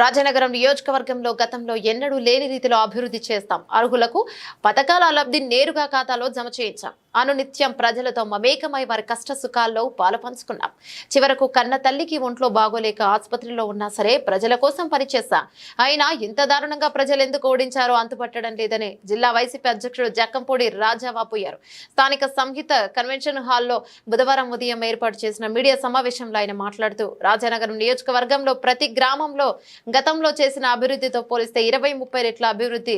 రాజనగరం నియోజకవర్గంలో గతంలో ఎన్నడూ లేని రీతిలో అభివృద్ధి చేస్తాం. అర్హులకు పథకాల లబ్ధి నేరుగా ఖాతాలో జమ చేయించాం. అనునిత్యం ప్రజలతో మమేకమై వారి కష్ట సుఖాల్లో పాలు పంచుకున్నాం చివరకు కన్న తల్లికి ఒంట్లో బాగోలేక ఆసుపత్రిలో ఉన్నా సరే ప్రజల కోసం పనిచేస్తా అయినా ఇంత దారుణంగా ప్రజలు ఎందుకు ఓడించారో అంతుపట్టడం లేదని జిల్లా వైసీపీ అధ్యక్షుడు జక్కంపూడి రాజా వాపోయారు స్థానిక సంహిత కన్వెన్షన్ హాల్లో బుధవారం ఉదయం ఏర్పాటు చేసిన మీడియా సమావేశంలో ఆయన మాట్లాడుతూ రాజానగరం నియోజకవర్గంలో ప్రతి గ్రామంలో గతంలో చేసిన అభివృద్ధితో పోలిస్తే ఇరవై ముప్పై రెట్ల అభివృద్ధి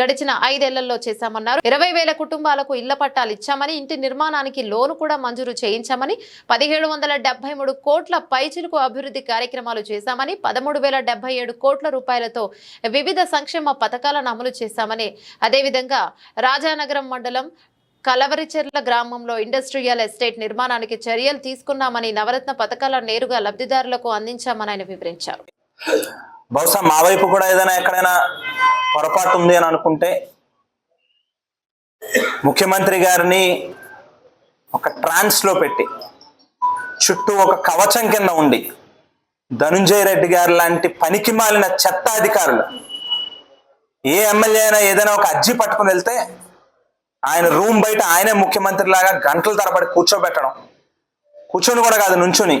గడిచిన ఐదేళ్ళలో చేశామన్నారు. ఇరవై వేల కుటుంబాలకు ఇళ్ళ పట్టాలు ఇచ్చామని ఇంటి నిర్మాణానికి లోను కూడా మంజూరు చేయించామని పదిహేడు వందల డెబ్బై మూడు కోట్ల పైచిలకు అభివృద్ధి కార్యక్రమాలు చేశామని పదమూడు వేల డెబ్బై ఏడు కోట్ల రూపాయలతో వివిధ సంక్షేమ పథకాలను అమలు చేశామని. అదేవిధంగా రాజానగరం మండలం కలవరిచెర్ల గ్రామంలో ఇండస్ట్రియల్ ఎస్టేట్ నిర్మాణానికి చర్యలు తీసుకున్నామని నవరత్న పథకాలను నేరుగా లబ్ధిదారులకు అందించామని ఆయన వివరించారు. బహుశా మా వైపు కూడా ఏదైనా ఎక్కడైనా పొరపాటు ఉంది అని అనుకుంటే ముఖ్యమంత్రి గారిని ఒక ట్రాన్స్లో పెట్టి చుట్టూ ఒక కవచం కింద ఉండి ధనుంజయ రెడ్డి గారు లాంటి పనికి మాలిన చెత్త అధికారులు ఏ ఎమ్మెల్యే అయినా ఏదైనా ఒక అర్జీ పట్టుకుని వెళ్తే ఆయన రూమ్ బయట ఆయనే ముఖ్యమంత్రి లాగా గంటల తరబడి కూర్చోబెట్టడం. కూర్చొని కూడా కాదు నుంచుని.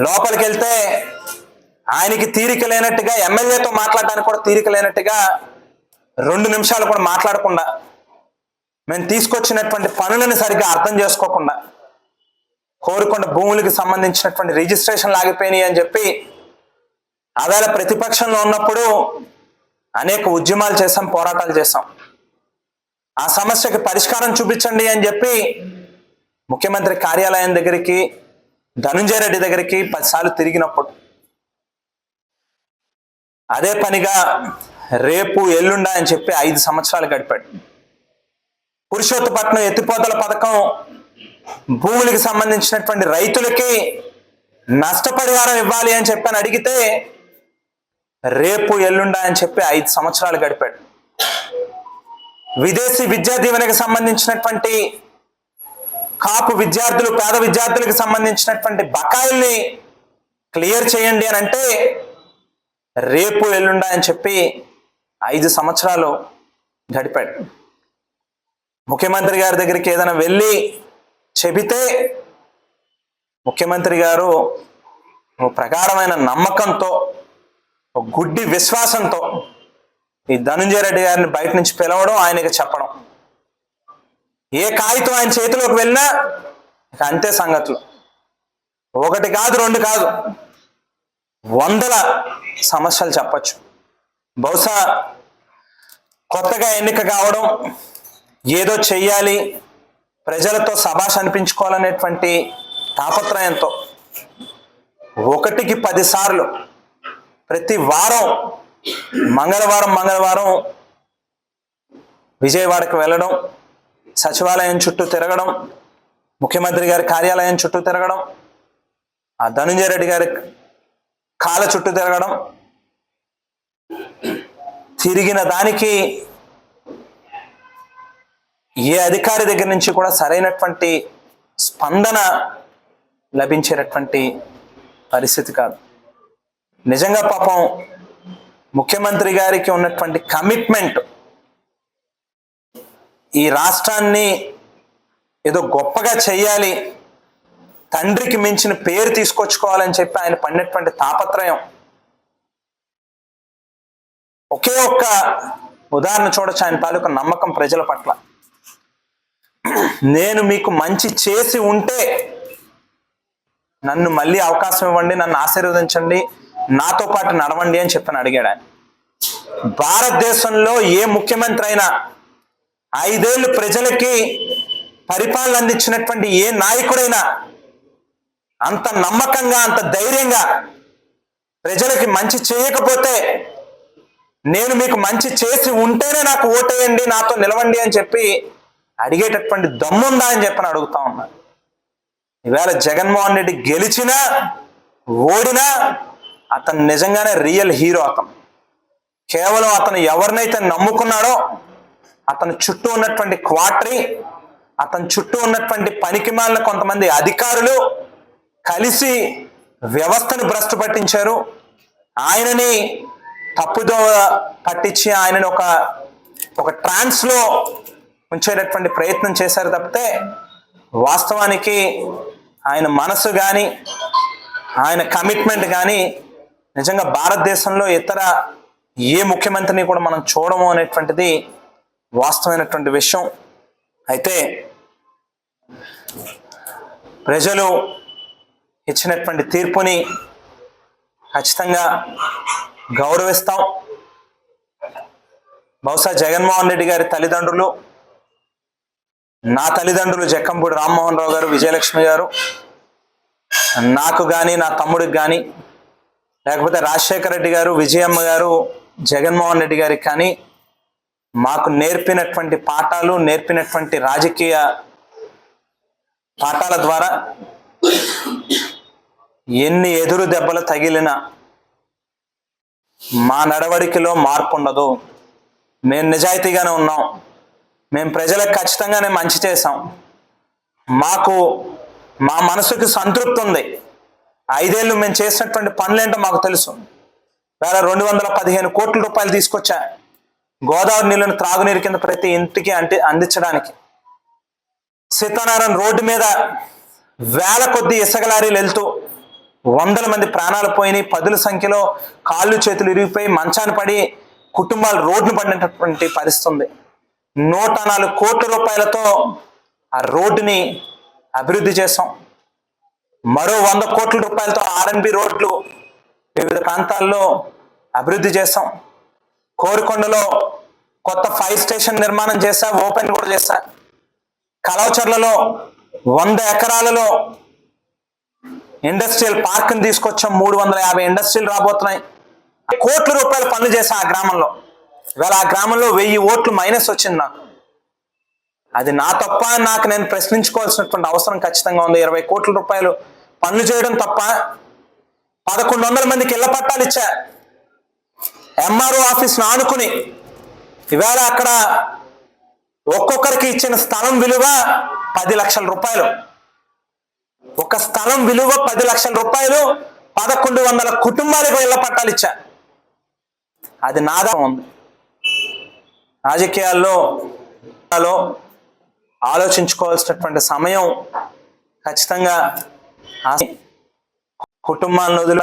లోపలికి వెళ్తే ఆయనకి తీరిక లేనట్టుగా ఎమ్మెల్యేతో మాట్లాడడానికి కూడా తీరిక లేనట్టుగా రెండు నిమిషాలు కూడా మాట్లాడకుండా మేము తీసుకొచ్చినటువంటి పనులను సరిగ్గా అర్థం చేసుకోకుండా కోరుకొండ భూములకి సంబంధించినటువంటి రిజిస్ట్రేషన్ ఆగిపోయినాయి అని చెప్పి ఆవేళ ప్రతిపక్షంలో ఉన్నప్పుడు అనేక ఉద్యమాలు చేసాం పోరాటాలు చేసాం ఆ సమస్యకి పరిష్కారం చూపించండి అని చెప్పి ముఖ్యమంత్రి కార్యాలయం దగ్గరికి ధనుంజయ రెడ్డి దగ్గరికి పదిసార్లు తిరిగినప్పుడు అదే పనిగా రేపు ఎల్లుండా అని చెప్పి ఐదు సంవత్సరాలు గడిపాడు. పురుషోత్తపట్నం ఎత్తిపోతల పథకం భూములకు సంబంధించినటువంటి రైతులకి నష్టపరిహారం ఇవ్వాలి అని చెప్పి అని అడిగితే రేపు ఎల్లుండా అని చెప్పి ఐదు సంవత్సరాలు గడిపాడు. విదేశీ విద్యా దీవెనకి సంబంధించినటువంటి కాపు విద్యార్థులు పేద విద్యార్థులకు సంబంధించినటువంటి బకాయిల్ని క్లియర్ చేయండి అని అంటే రేపు ఎల్లుండా అని చెప్పి ఐదు సంవత్సరాలు గడిపాడు. ముఖ్యమంత్రి గారి దగ్గరికి ఏదైనా వెళ్ళి చెబితే ముఖ్యమంత్రి గారు ప్రకారమైన నమ్మకంతో గుడ్డి విశ్వాసంతో ఈ ధనుంజయ రెడ్డి గారిని బయట నుంచి పిలవడం ఆయనకి చెప్పడం. ఏ కాగితం ఆయన చేతిలోకి వెళ్ళినా ఇక అంతే సంగతులు. ఒకటి కాదు రెండు కాదు. వందల సమస్యలు చెప్పచ్చు. బహుశా కొత్తగా ఎన్నిక కావడం ఏదో చెయ్యాలి ప్రజలతో సభాష్ అనిపించుకోవాలనేటువంటి తాపత్రయంతో ఒకటికి పదిసార్లు ప్రతి వారం మంగళవారం మంగళవారం విజయవాడకు వెళ్ళడం సచివాలయం చుట్టూ తిరగడం ముఖ్యమంత్రి గారి కార్యాలయం చుట్టూ తిరగడం ఆ ధనుంజయ రెడ్డి గారి కాళ్ళ చుట్టూ తిరగడం తిరిగిన దానికి ఏ అధికారి దగ్గర నుంచి కూడా సరైనటువంటి స్పందన లభించేటటువంటి పరిస్థితి కాదు. నిజంగా పాపం ముఖ్యమంత్రి గారికి ఉన్నటువంటి కమిట్మెంట్ ఈ రాష్ట్రాన్ని ఏదో గొప్పగా చేయాలి తండ్రికి మించిన పేరు తీసుకొచ్చుకోవాలని చెప్పి ఆయన పడినటువంటి తాపత్రయం. ఒకే ఒక్క ఉదాహరణ చూడొచ్చు ఆయన తాలూకా నమ్మకం ప్రజల పట్ల. నేను మీకు మంచి చేసి ఉంటే నన్ను మళ్ళీ అవకాశం ఇవ్వండి నన్ను ఆశీర్వదించండి నాతో పాటు నడవండి అని చెప్పని అడిగాడు ఆయన. భారతదేశంలో ఏ ముఖ్యమంత్రి అయినా ఐదేళ్ళు ప్రజలకి పరిపాలన అందించినటువంటి ఏ నాయకుడైనా అంత నమ్మకంగా అంత ధైర్యంగా ప్రజలకి మంచి చేయకపోతే నేను మీకు మంచి చేసి ఉంటేనే నాకు ఓటేయండి నాతో నిలవండి అని చెప్పి అడిగేటటువంటి దమ్ముందా అని చెప్పని అడుగుతా ఉన్నాను ఈవేళ జగన్మోహన్ రెడ్డి గెలిచినా ఓడినా అతను నిజంగానే రియల్ హీరో అతను. కేవలం అతను ఎవరినైతే నమ్ముకున్నాడో అతని చుట్టూ ఉన్నటువంటి క్వార్టరీ అతని చుట్టూ ఉన్నటువంటి పనికిమాలిన కొంతమంది అధికారులు కలిసి వ్యవస్థను భ్రష్టు పట్టించారు. ఆయనని తప్పుదో పట్టించి ఆయనని ఒక ఒక ట్రాన్స్లో ఉంచేటటువంటి ప్రయత్నం చేశారు తప్పితే వాస్తవానికి ఆయన మనసు కానీ ఆయన కమిట్మెంట్ కానీ నిజంగా భారతదేశంలో ఇతర ఏ ముఖ్యమంత్రిని కూడా మనం చూడము అనేటువంటిది వాస్తవమైనటువంటి విషయం. అయితే ప్రజలు ఇచ్చినటువంటి తీర్పుని ఖచ్చితంగా గౌరవిస్తాం. బహుశా జగన్మోహన్ రెడ్డి గారి తల్లిదండ్రులు నా తల్లిదండ్రులు జక్కంపూడి రామ్మోహన్ రావు గారు విజయలక్ష్మి గారు నాకు కానీ నా తమ్ముడికి కానీ లేకపోతే రాజశేఖర రెడ్డి గారు విజయమ్మ గారు జగన్మోహన్ రెడ్డి గారికి కానీ మాకు నేర్పినటువంటి పాఠాలు నేర్పినటువంటి రాజకీయ పాఠాల ద్వారా ఎన్ని ఎదురు దెబ్బలు తగిలినా మా నడవడికలో మార్పు ఉండదు. మేము నిజాయితీగానే ఉన్నాం. మేము ప్రజలకు ఖచ్చితంగానే మంచి చేసాం మాకు మా మనసుకి సంతృప్తి ఉంది. ఐదేళ్ళు మేము చేసినటువంటి పనులేంటో మాకు తెలుసు. వేల రెండు వందల పదిహేను కోట్ల రూపాయలు తీసుకొచ్చా. గోదావరి నీళ్ళను త్రాగునీరు కింద ప్రతి ఇంటికి అంటే అందించడానికి. సీతారాయణ రోడ్డు మీద వేల కొద్ది ఇసుక లారీలు వెళ్తూ వందల మంది ప్రాణాలు పోయినాయి. పదుల సంఖ్యలో కాళ్ళు చేతులు ఇరిగిపోయి మంచాన్ని పడి కుటుంబాలు రోడ్డు పడినటువంటి పరిస్థితి ఉంది నూట నాలుగు కోట్ల రూపాయలతో ఆ రోడ్డుని అభివృద్ధి చేసాం మరో వంద కోట్ల రూపాయలతో ఆర్ఎన్బి రోడ్లు వివిధ ప్రాంతాల్లో అభివృద్ధి చేసాం కోరికొండలో కొత్త ఫైర్ స్టేషన్ నిర్మాణం చేశా ఓపెన్ కూడా చేశా. కలవచర్లలో వంద ఎకరాలలో ఇండస్ట్రియల్ పార్క్ని తీసుకొచ్చాం. మూడు వందల యాభై ఇండస్ట్రీలు రాబోతున్నాయి. కోట్ల రూపాయలు పనులు చేశా ఆ గ్రామంలో. ఇవాళ ఆ గ్రామంలో వెయ్యి ఓట్లు మైనస్ వచ్చింది నాకు. అది నా తప్ప నాకు నేను ప్రశ్నించుకోవాల్సినటువంటి అవసరం ఖచ్చితంగా ఉంది. ఇరవై కోట్ల రూపాయలు పనులు చేయడం తప్ప పదకొండు వందల మందికి ఇళ్ళ పట్టాలు ఇచ్చా. ఎంఆర్ఓ ఆఫీస్ ఆనుకుని ఇవాళ అక్కడ ఒక్కొక్కరికి ఇచ్చిన స్థలం విలువ పది లక్షల రూపాయలు. ఒక స్థలం విలువ పది లక్షల రూపాయలు పదకొండు వందల కుటుంబాలకు ఇళ్ళ పట్టాలు ఇచ్చా. అది నాదా ఉంది. రాజకీయాల్లో ఆలోచించుకోవాల్సినటువంటి సమయం ఖచ్చితంగా ఆ కుటుంబాలను వదిల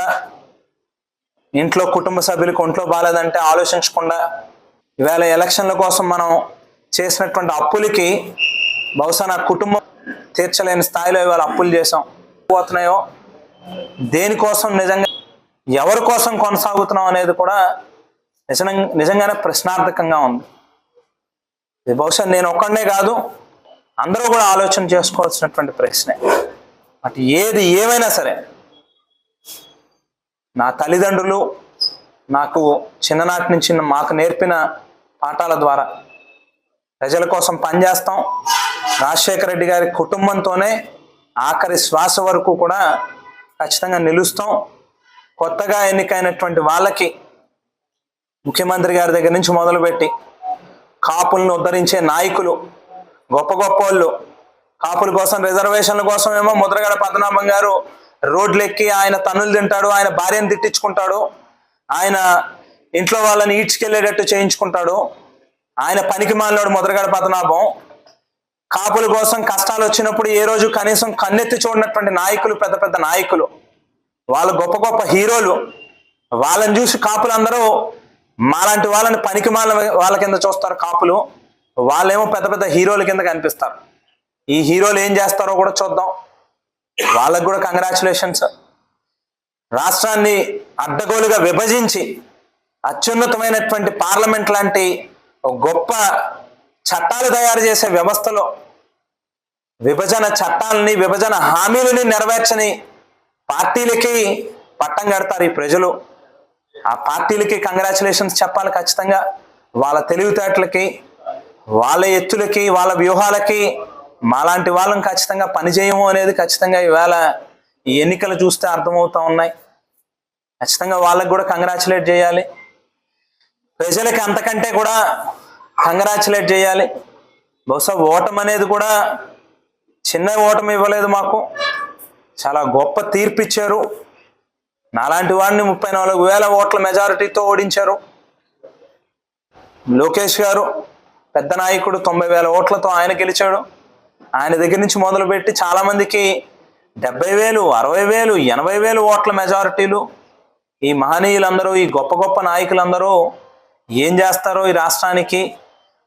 ఇంట్లో కుటుంబ సభ్యులకు ఒంట్లో బాగాలేదంటే ఆలోచించకుండా ఇవాళ ఎలక్షన్ల కోసం మనం చేసినటువంటి అప్పులకి బహుశా నా కుటుంబం తీర్చలేని స్థాయిలో ఇవాళ అప్పులు చేసాం పోతున్నాయో దేనికోసం నిజంగా ఎవరి కోసం కొనసాగుతున్నాం అనేది కూడా నిజంగా నిజంగానే ప్రశ్నార్థకంగా ఉంది. ఇది బహుశా నేను ఒక్కడనే కాదు అందరూ కూడా ఆలోచన చేసుకోవాల్సినటువంటి ప్రశ్నే. అటు ఏది ఏమైనా సరే నా తల్లిదండ్రులు నాకు చిన్ననాటి నుంచి మాకు నేర్పిన పాఠాల ద్వారా ప్రజల కోసం పనిచేస్తాం. రాజశేఖర రెడ్డి గారి కుటుంబంతోనే ఆఖరి శ్వాస వరకు కూడా ఖచ్చితంగా నిలుస్తాం. కొత్తగా ఎన్నికైనటువంటి వాళ్ళకి ముఖ్యమంత్రి గారి దగ్గర నుంచి మొదలుపెట్టి కాపులను ఉద్ధరించే నాయకులు గొప్ప గొప్ప వాళ్ళు కాపుల కోసం రిజర్వేషన్ల కోసం ఏమో ముద్రగడ పద్మనాభం గారు రోడ్లెక్కి ఆయన తన్నులు తింటాడు ఆయన భార్యను తిట్టించుకుంటాడు ఆయన ఇంట్లో వాళ్ళని ఈడ్చుకెళ్ళేటట్టు చేయించుకుంటాడు ఆయన పనికి మాలినాడు ముద్రగడ పద్మనాభం. కాపుల కోసం కష్టాలు వచ్చినప్పుడు ఏ రోజు కనీసం కన్నెత్తి చూడనటువంటి నాయకులు పెద్ద పెద్ద నాయకులు వాళ్ళు గొప్ప గొప్ప హీరోలు వాళ్ళని చూసి కాపులందరూ మాలాంటి వాళ్ళని పనికి మాల వాళ్ళ కింద చూస్తారు కాపులు. వాళ్ళేమో పెద్ద పెద్ద హీరోల కింద కనిపిస్తారు. ఈ హీరోలు ఏం చేస్తారో కూడా చూద్దాం. వాళ్ళకు కూడా కంగ్రాచులేషన్స్ రాష్ట్రాన్ని అడ్డగోలుగా విభజించి అత్యున్నతమైనటువంటి పార్లమెంట్ లాంటి ఒక గొప్ప చట్టాలు తయారు చేసే వ్యవస్థలో విభజన చట్టాలని విభజన హామీలని నెరవేర్చని పార్టీలకి పట్టం కడతారు ఈ ప్రజలు. ఆ పార్టీలకి కంగ్రాచులేషన్స్ చెప్పాలి ఖచ్చితంగా. వాళ్ళ తెలివితేటలకి వాళ్ళ ఎత్తులకి వాళ్ళ వ్యూహాలకి మాలాంటి వాళ్ళని ఖచ్చితంగా పనిచేయము అనేది ఖచ్చితంగా ఈవేళ ఈ ఎన్నికలు చూస్తే అర్థమవుతా ఉన్నాయి. ఖచ్చితంగా వాళ్ళకు కూడా కంగ్రాచులేట్ చేయాలి. ప్రజలకి అంతకంటే కూడా కంగ్రాచులేట్ చేయాలి. బహుశా ఓటమి అనేది కూడా చిన్న ఓటమి ఇవ్వలేదు మాకు. చాలా గొప్ప తీర్పు ఇచ్చారు. నాలాంటి వాడిని ముప్పై నాలుగు వేల ఓట్ల మెజారిటీతో ఓడించారు. లోకేష్ గారు పెద్ద నాయకుడు తొంభై వేల ఓట్లతో ఆయన గెలిచాడు. ఆయన దగ్గర నుంచి మొదలుపెట్టి చాలామందికి డెబ్బై వేలు అరవై వేలు ఎనభై వేలు ఓట్ల మెజారిటీలు. ఈ మహనీయులందరూ ఈ గొప్ప గొప్ప నాయకులందరూ ఏం చేస్తారో ఈ రాష్ట్రానికి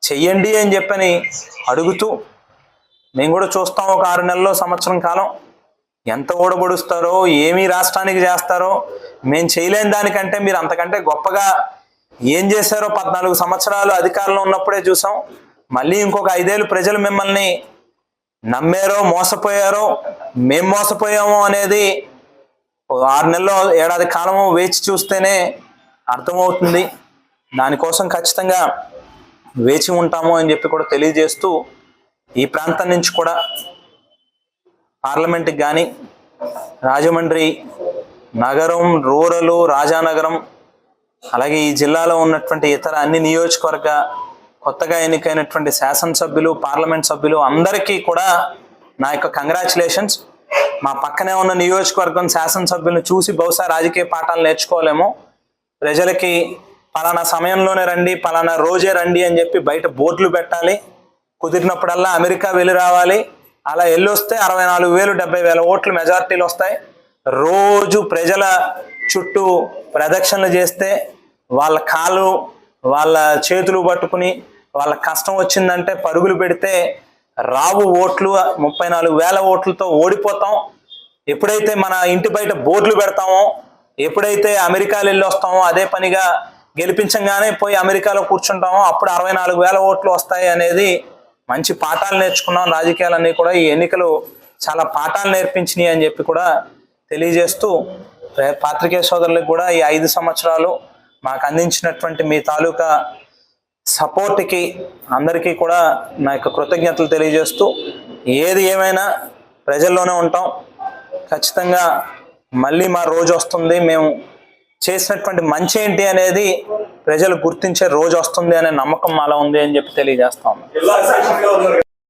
చెయ్యండి అని చెప్పని అడుగుతూ మేము కూడా చూస్తాం ఒక ఆరు నెలల్లో సంవత్సరం కాలం. ఎంత ఓడబడుస్తారో ఏమి రాష్ట్రానికి చేస్తారో మేము చేయలేని దానికంటే మీరు అంతకంటే గొప్పగా ఏం చేశారో పద్నాలుగు సంవత్సరాలు అధికారంలో ఉన్నప్పుడే చూసాం. మళ్ళీ ఇంకొక ఐదేళ్ళు ప్రజలు మిమ్మల్ని నమ్మారో మోసపోయారో మేం మోసపోయామో అనేది ఆరు నెలల్లో ఏడాది కాలము వేచి చూస్తేనే అర్థమవుతుంది. దానికోసం ఖచ్చితంగా వేచి ఉంటాము అని చెప్పి కూడా తెలియజేస్తూ ఈ ప్రాంతం నుంచి కూడా పార్లమెంట్కి కానీ రాజమండ్రి నగరం రూరల్ రాజానగరం అలాగే ఈ జిల్లాలో ఉన్నటువంటి ఇతర అన్ని నియోజకవర్గ కొత్తగా ఎన్నికైనటువంటి శాసనసభ్యులు పార్లమెంట్ సభ్యులు అందరికీ కూడా నా యొక్క కంగ్రాచులేషన్స్. మా పక్కనే ఉన్న నియోజకవర్గం శాసనసభ్యులను చూసి బహుశా రాజకీయ పాఠాలు నేర్చుకోలేము. ప్రజలకి పలానా సమయంలోనే రండి పలానా రోజే రండి అని చెప్పి బయట బోర్డులు పెట్టాలి. కుదిరినప్పుడల్లా అమెరికా వెళ్ళి రావాలి. అలా వెళ్ళొస్తే అరవై నాలుగు వేలు డెబ్బై వేల ఓట్లు మెజారిటీలు వస్తాయి. రోజు ప్రజల చుట్టూ ప్రదక్షిణలు చేస్తే వాళ్ళ కాళ్ళు వాళ్ళ చేతులు పట్టుకుని వాళ్ళ కష్టం వచ్చిందంటే పరుగులు పెడితే రావు ఓట్లు ముప్పై నాలుగు వేల ఓట్లతో ఓడిపోతాం. ఎప్పుడైతే మన ఇంటి బయట బోర్డులు పెడతామో ఎప్పుడైతే అమెరికాలు వెళ్ళి వస్తామో అదే పనిగా గెలిపించగానే పోయి అమెరికాలో కూర్చుంటామో అప్పుడు అరవై నాలుగు వేల ఓట్లు వస్తాయి అనేది మంచి పాఠాలు నేర్చుకున్నాం. రాజకీయాలన్నీ కూడా ఈ ఎన్నికలు చాలా పాఠాలు నేర్పించినాయి అని చెప్పి కూడా తెలియజేస్తూ పాత్రికేయ సోదరులకు కూడా ఈ ఐదు సంవత్సరాలు మాకు అందించినటువంటి మీ తాలూకా సపోర్ట్కి అందరికీ కూడా నా యొక్క కృతజ్ఞతలు తెలియజేస్తూ ఏది ఏమైనా ప్రజల్లోనే ఉంటాం. ఖచ్చితంగా మళ్ళీ మా రోజు వస్తుంది. మేము చేసినటువంటి మంచి ఏంటి అనేది ప్రజలు గుర్తించే రోజు వస్తుంది అనే నమ్మకం అలా ఉంది అని చెప్పి తెలియజేస్తాం